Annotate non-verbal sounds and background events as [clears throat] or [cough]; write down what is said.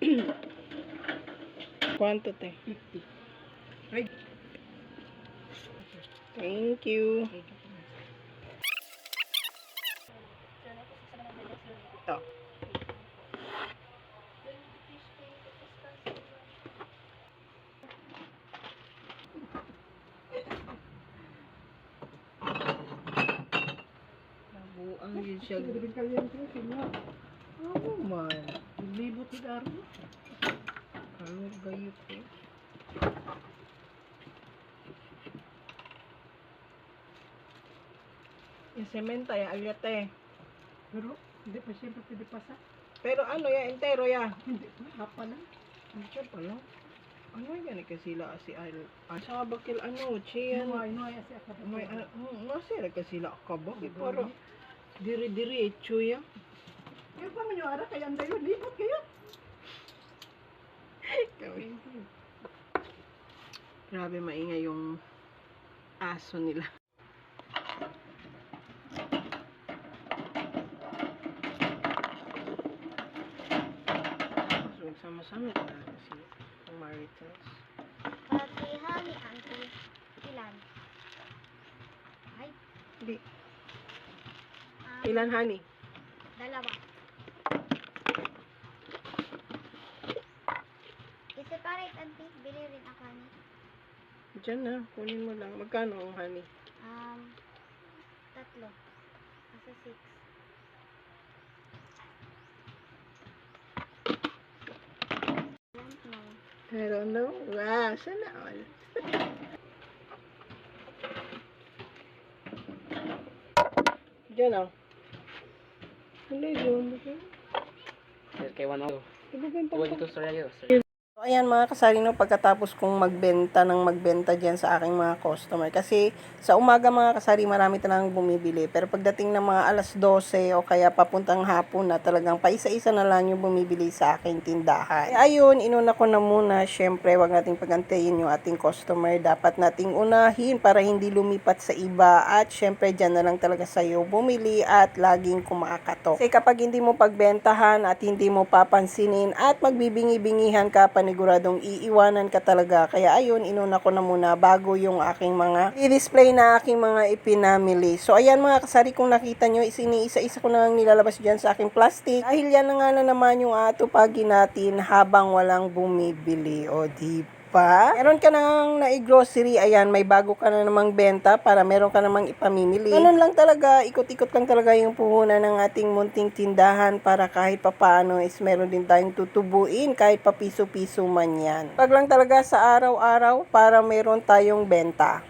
[clears throat] Kwanto te? 50. Ay, Thank you. Ito. nabuang yun siya. Oo man. Daro. Ano gayot eh. Yung sementa ya, alyate. Pero, hindi pa siyempre pwede pasa. Pero ano ya, entero ya. Hindi pa, hapa lang. Ano siya pala? Ano yan eh, kasi sila si Al... Ah, sa bakil ano. Inuwa, inuwa yan si Akab. May ano, hmm, masira ka ba? Para diri-diri echo ya. Yung pa man yung ara, kaya ang dayo, libot kayo. Grabe maingay yung aso nila. So, sama-sama talaga si Marites. Pati honey, auntie. Ilan? Ay, Hindi. um, Ilan, honey? Dalawa. Diyan na, kunin mo lang. Magkano ang honey? Um, tatlo. Nasa six. I don't know. Wow, sana all. [laughs] Diyan ah. Hindi, yun. Kay one oh. Ibibenta Tuwag ito sa rayo. Ayan mga kasarino, pagkatapos kong magbenta ng magbenta dyan sa aking mga customer. Kasi sa umaga mga kasari, marami talagang bumibili. Pero pagdating ng mga alas 12 o kaya papuntang hapon na talagang paisa-isa na lang yung bumibili sa aking tindahan. Ayun, inuna ko na muna. Siyempre, wag nating pagantayin yung ating customer. Dapat nating unahin para hindi lumipat sa iba. At siyempre, dyan na lang talaga sa'yo bumili at laging kumakatok. Kasi kapag hindi mo pagbentahan at hindi mo papansinin at magbibingi-bingihan ka, paniguradong iiwanan ka talaga. Kaya ayun, inuna ko na muna bago yung aking mga i-display na aking mga ipinamili. So ayan mga kasari, kung nakita nyo, isini-isa-isa ko na lang nilalabas dyan sa aking plastic. Dahil yan na nga na naman yung atupagin natin habang walang bumibili. O di pa. Meron ka nang nai-grocery, ayan, may bago ka na namang benta para meron ka namang ipamimili. Ganun lang talaga, ikot-ikot lang talaga yung puhunan ng ating munting tindahan para kahit papaano is meron din tayong tutubuin kahit papiso-piso man yan. Pag lang talaga sa araw-araw para meron tayong benta.